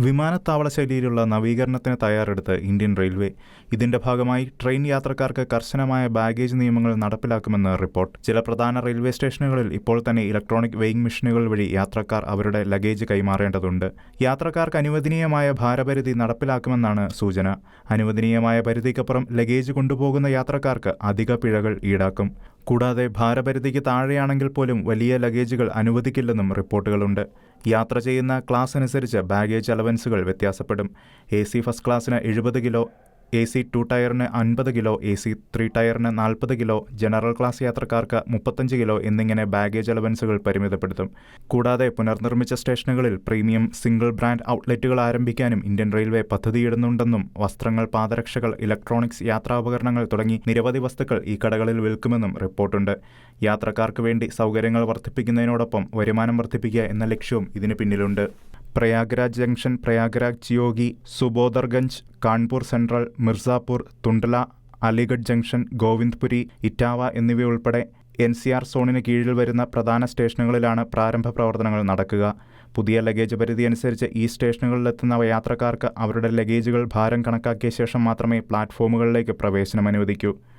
വിമാനത്താവള ശൈലിയിലുള്ള നവീകരണത്തിന് തയ്യാറെടുത്ത് Indian railway. ഇതിന്റെ ഭാഗമായി ട്രെയിൻ യാത്രക്കാർക്ക് കർശനമായ ബാഗേജ് നിയമങ്ങൾ നടപ്പിലാക്കുമെന്ന് റിപ്പോർട്ട്. ചില പ്രധാന റെയിൽവേ സ്റ്റേഷനുകളിൽ ഇപ്പോൾ തന്നെ ഇലക്ട്രോണിക് വെയിങ് മെഷീനുകൾ വഴി യാത്രക്കാർ അവരുടെ ലഗേജ് കൈമാറേണ്ടതുണ്ട്. യാത്രക്കാർക്ക് അനുവദനീയമായ ഭാരപരിധി നടപ്പിലാക്കുമെന്നാണ് സൂചന. അനുവദനീയമായ പരിധിക്കപ്പുറം ലഗേജ് കൊണ്ടുപോകുന്ന യാത്രക്കാർക്ക് അധിക പിഴകൾ ഈടാക്കും. കൂടാതെ ഭാരപരിധിക്ക് താഴെയാണെങ്കിൽ പോലും വലിയ ലഗേജുകൾ അനുവദിക്കില്ലെന്നും റിപ്പോർട്ടുകളുണ്ട്. യാത്ര ചെയ്യുന്ന ക്ലാസ് അനുസരിച്ച് ബാഗേജ് അലവൻസുകൾ വ്യത്യാസപ്പെടും. എ സി ഫസ്റ്റ് ക്ലാസ്സിന് എഴുപത് കിലോ എ സി ടു ടയറിന് അൻപത് കിലോ എ സി ത്രീ ടയറിന് നാൽപ്പത് കിലോ ജനറൽ ക്ലാസ് യാത്രക്കാർക്ക് മുപ്പത്തഞ്ച് കിലോ എന്നിങ്ങനെ ബാഗേജ് അലവൻസുകൾ പരിമിതപ്പെടുത്തും. കൂടാതെ പുനർനിർമ്മിച്ച സ്റ്റേഷനുകളിൽ പ്രീമിയം സിംഗിൾ ബ്രാൻഡ് ഔട്ട്ലെറ്റുകൾ ആരംഭിക്കാനും ഇന്ത്യൻ റെയിൽവേ പദ്ധതിയിടുന്നുണ്ടെന്നും വസ്ത്രങ്ങൾ പാദരക്ഷകൾ ഇലക്ട്രോണിക്സ് യാത്രാപകരണങ്ങൾ തുടങ്ങി നിരവധി വസ്തുക്കൾ ഈ കടകളിൽ വിൽക്കുമെന്നും റിപ്പോർട്ടുണ്ട്. യാത്രക്കാർക്ക് വേണ്ടി സൗകര്യങ്ങൾ വർദ്ധിപ്പിക്കുന്നതിനോടൊപ്പം വരുമാനം വർദ്ധിപ്പിക്കുക എന്ന ലക്ഷ്യവും ഇതിന് പിന്നിലുണ്ട്. പ്രയാഗ്രാജ് ജംഗ്ഷൻ പ്രയാഗ്രാജ് യോഗി സുബോദർഗഞ്ച് കാൺപൂർ സെൻട്രൽ മിർസാപൂർ തുണ്ടല അലിഗഡ് ജംഗ്ഷൻ ഗോവിന്ദ്പുരി ഇറ്റാവ എന്നിവയുൾപ്പെടെ എൻ സി ആർ സോണിന് കീഴിൽ വരുന്ന പ്രധാന സ്റ്റേഷനുകളിലാണ് പ്രാരംഭ പ്രവർത്തനങ്ങൾ നടക്കുക. പുതിയ ലഗേജ് പരിധി അനുസരിച്ച് ഈ സ്റ്റേഷനുകളിലെത്തുന്ന യാത്രക്കാർക്ക് അവരുടെ ലഗേജുകൾ ഭാരം കണക്കാക്കിയ ശേഷം മാത്രമേ പ്ലാറ്റ്ഫോമുകളിലേക്ക് പ്രവേശനം അനുവദിക്കൂ.